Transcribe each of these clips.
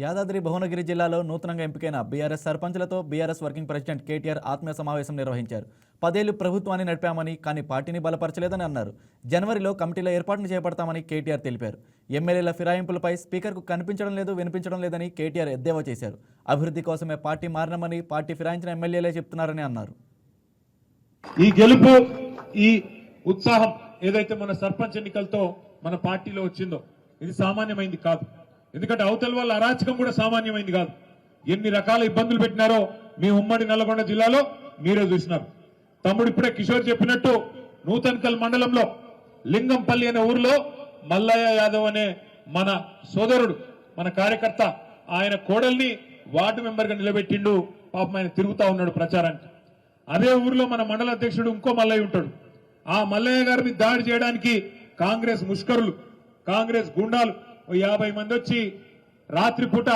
యాదాద్రి భువనగిరి జిల్లాలో నూతనంగా ఎంపికైన బీఆర్ఎస్ సర్పంచ్లతో బీఆర్ఎస్ వర్కింగ్ ప్రెసిడెంట్ కేటీఆర్ ఆత్మీయ సమావేశం నిర్వహించారు. పదేళ్ళు ప్రభుత్వాన్ని నడిపామని కానీ పార్టీని బలపరచలేదని అన్నారు. జనవరిలో కమిటీల ఏర్పాటును చేపడతామని కేటీఆర్ తెలిపారు. ఎమ్మెల్యేల ఫిరాయింపులపై స్పీకర్కు కనిపించడం లేదు వినిపించడం లేదని కేటీఆర్ ఎద్దేవా చేశారు. అభివృద్ధి కోసమే పార్టీ మారినామని పార్టీ ఫిరాయించిన ఎమ్మెల్యేలే చెప్తున్నారని అన్నారు. ఈ గెలుపు ఈ ఉత్సాహం ఏదైతే మన సర్పంచ్ ఎన్నికలతో మన పార్టీలో వచ్చిందో ఇది సామాన్యమైంది కాదు. ఎందుకంటే అవతల వాళ్ళ అరాచకం కూడా సామాన్యమైంది కాదు. ఎన్ని రకాల ఇబ్బందులు పెట్టినారో మీ ఉమ్మడి నల్లగొండ జిల్లాలో మీరే చూసినారు. తమ్ముడు ఇప్పుడే కిషోర్ చెప్పినట్టు నూతన్కల్ మండలంలో లింగంపల్లి అనే ఊరిలో మల్లయ్య యాదవ్ అనే మన సోదరుడు మన కార్యకర్త ఆయన కోడల్ని వార్డు మెంబర్గా నిలబెట్టిండు. పాపం ఆయన తిరుగుతా ఉన్నాడు ప్రచారానికి. అదే ఊర్లో మన మండల అధ్యక్షుడు ఇంకో మల్లయ్య ఉంటాడు. ఆ మల్లయ్య గారిని దాడి చేయడానికి కాంగ్రెస్ ముష్కరులు కాంగ్రెస్ గుండాలు ఓ యాభై మంది వచ్చి రాత్రిపూట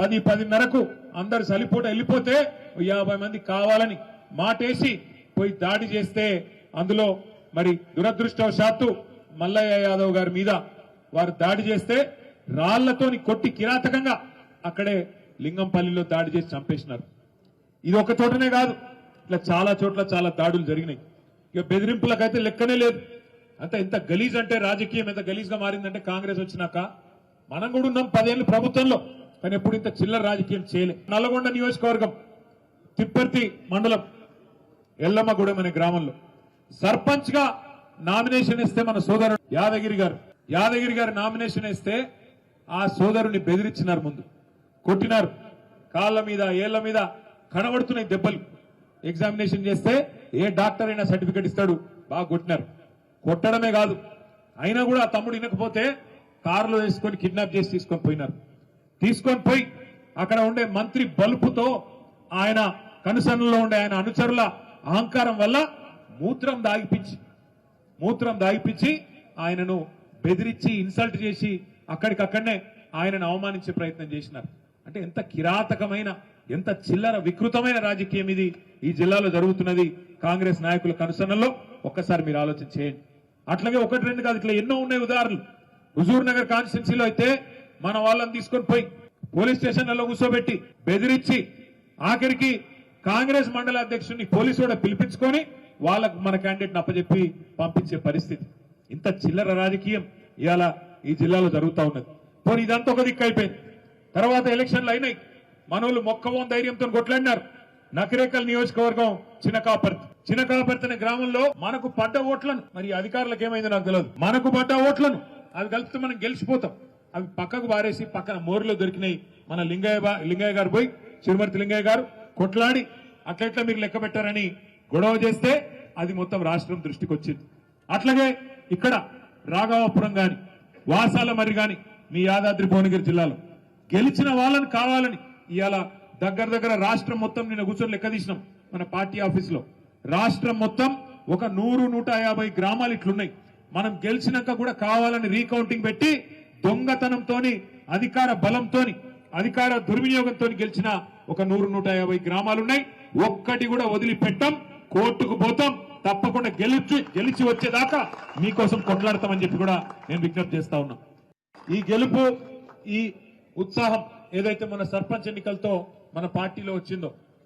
పది పదిన్నరకు అందరు చలిపూట వెళ్ళిపోతే ఓ యాభై మంది కావాలని మాటేసి పోయి దాడి చేస్తే అందులో మరి దురదృష్టవశాత్తు మల్లయ్య యాదవ్ గారి మీద వారు దాడి చేస్తే రాళ్ళతోని కొట్టి కిరాతకంగా అక్కడే లింగంపల్లిలో దాడి చేసి చంపేసినారు. ఇది ఒక చోటనే కాదు ఇట్లా చాలా చోట్ల చాలా దాడులు జరిగినాయి. ఇక బెదిరింపులకైతే లెక్కనే లేదు. అంత ఎంత గలీజ్ అంటే రాజకీయం ఎంత గలీజ్గా మారిందంటే కాంగ్రెస్ వచ్చినాక మనం కూడా ఉన్నాం పదేళ్ళు ప్రభుత్వంలో కానీ ఎప్పుడు ఇంత చిల్లర రాజకీయం చేయలే. నల్లగొండ నియోజకవర్గం తిప్పర్తి మండలం ఎల్లమ్మగూడెం అనే గ్రామంలో. సర్పంచ్గా నామినేషన్ ఇస్తే మన సోదరుడు యాదగిరి గారు. యాదగిరి గారు నామినేషన్ ఇస్తే ఆ సోదరుని బెదిరించినారు ముందు. కొట్టినారు. కాళ్ళ మీద ఏళ్ళ మీద కనబడుతున్నాయి దెబ్బలు. ఎగ్జామినేషన్ చేస్తే ఏ డాక్టర్ అయినా సర్టిఫికేట్ ఇస్తాడు బాగా కొట్టినారు. కొట్టడమే కాదు. అయినా కూడా ఆ తమ్ముడు వినకపోతే కారులో వేసుకొని కిడ్నాప్ చేసి తీసుకొని పోయినారు. తీసుకొని పోయి అక్కడ ఉండే మంత్రి బలుపుతో ఆయన కనుసన్నలో ఉండే ఆయన అనుచరుల అహంకారం వల్ల మూత్రం దాగిపించి మూత్రం దాగిపించి ఆయనను బెదిరించి ఇన్సల్ట్ చేసి అక్కడికక్కడనే ఆయనను అవమానించే ప్రయత్నం చేసినారు. అంటే ఎంత కిరాతకమైన ఎంత చిల్లర వికృతమైన రాజకీయం ఇది ఈ జిల్లాలో జరుగుతున్నది. కాంగ్రెస్ నాయకుల కనుసన్నల్లో ఒక్కసారి మీరు ఆలోచన చేయండి. అట్లాగే ఒకటి రెండు కాదు ఇట్లా ఎన్నో ఉన్నాయి ఉదాహరణలు. హుజూర్ నగర్ కాన్స్టిట్యున్సీలో అయితే మన వాళ్ళని తీసుకొని పోయి పోలీస్ స్టేషన్లలో కూర్చోబెట్టి బెదిరించి ఆఖరికి కాంగ్రెస్ మండల అధ్యక్షుడిని పోలీసు కూడా పిలిపించుకొని వాళ్ళకు మన క్యాండిడేట్ అప్పచెప్పి పంపించే పరిస్థితి. ఇంత చిల్లర రాజకీయం ఇవాళ ఈ జిల్లాలో జరుగుతా ఉన్నది. పోనీ ఇదంతా ఒక దిక్కు అయిపోయింది. తర్వాత ఎలక్షన్లు అయినాయి. మనోళ్ళు మొక్కవోన్ ధైర్యంతో కొట్లాడినారు. నకరేకల్ నియోజకవర్గం చినకాపర్తి. చినకాపర్తి అనే గ్రామంలో మనకు పడ్డ ఓట్లను మరి అధికారులకు ఏమైందో నాకు తెలియదు మనకు పడ్డ ఓట్లను అవి కలిపితే మనం గెలిచిపోతాం. అవి పక్కకు బారేసి పక్కన మోరులో దొరికినాయి మన లింగయ్య లింగయ్య గారు పోయి చిరుమర్తి లింగయ్య గారు కొట్లాడి అట్లెట్లా మీరు లెక్క పెట్టారని గొడవ చేస్తే అది మొత్తం రాష్ట్రం దృష్టికి వచ్చింది. అట్లాగే ఇక్కడ రాఘవాపురం గాని వాసాల మరి గాని మీ యాదాద్రి భువనగిరి జిల్లాలో గెలిచిన వాళ్ళని కావాలని ఇవాళ దగ్గర దగ్గర రాష్ట్రం మొత్తం నిన్న కూర్చొని లెక్క తీసినాం మన పార్టీ ఆఫీస్లో రాష్ట్రం మొత్తం ఒక నూరు నూట యాభై గ్రామాలు ఇట్లున్నాయి. మనం గెలిచినాక కూడా కావాలని రీకౌంటింగ్ పెట్టి దొంగతనంతోని అధికార బలంతోని అధికార దుర్వినియోగంతో గెలిచిన ఒక నూరు నూట యాభై గ్రామాలు ఉన్నాయి ఒక్కటి కూడా వదిలిపెట్టాం కోర్టుకు పోతాం తప్పకుండా గెలిచి గెలిచి వచ్చేదాకా మీకోసం కొట్లాడతామని చెప్పి కూడా నేను విజ్ఞప్తి చేస్తా ఉన్నా. ఈ గెలుపు ఈ ఉత్సాహం ఏదైతే మన సర్పంచ్ ఎన్నికలతో మన పార్టీలో వచ్చిందో